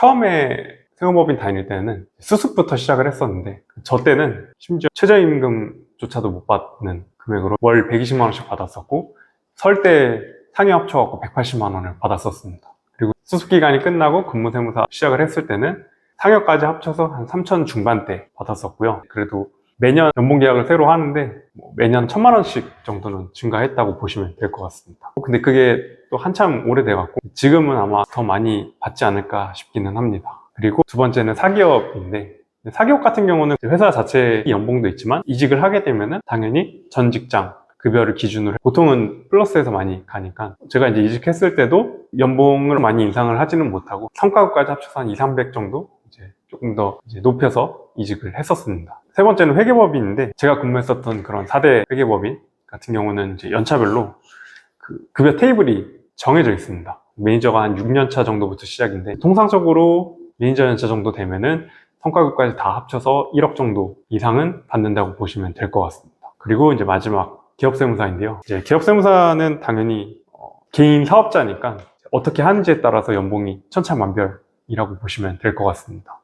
처음에 세무법인 다닐 때는 수습부터 시작을 했었는데 저 때는 심지어 최저임금조차도 못 받는 금액으로 월 120만 원씩 받았었고 설 때 상여 합쳐갖고 180만 원을 받았었습니다. 그리고 수습 기간이 끝나고 근무세무사 시작을 했을 때는 상여까지 합쳐서 한 3천 중반대 받았었고요. 그래도 매년 연봉 계약을 새로 하는데 뭐 매년 천만 원씩 정도는 증가했다고 보시면 될 것 같습니다. 근데 그게 또 한참 오래돼갖고 지금은 아마 더 많이 받지 않을까 싶기는 합니다. 그리고 두 번째는 사기업인데 사기업 같은 경우는 회사 자체의 연봉도 있지만 이직을 하게 되면은 당연히 전 직장 급여를 기준으로 보통은 플러스에서 많이 가니까 제가 이제 이직했을 때도 연봉을 많이 인상을 하지는 못하고 성과급까지 합쳐서 한 2, 300 정도 이제 조금 더 이제 높여서 이직을 했었습니다. 세 번째는 회계법인인데 제가 근무했었던 그런 4대 회계법인 같은 경우는 이제 연차별로 그 급여 테이블이 정해져 있습니다. 매니저가 한 6년차 정도부터 시작인데 통상적으로 매니저 연차 정도 되면은 성과급까지 다 합쳐서 1억 정도 이상은 받는다고 보시면 될 것 같습니다. 그리고 이제 마지막 기업세무사인데요. 이제 기업세무사는 당연히 어, 개인 사업자니까 어떻게 하는지에 따라서 연봉이 천차만별이라고 보시면 될 것 같습니다.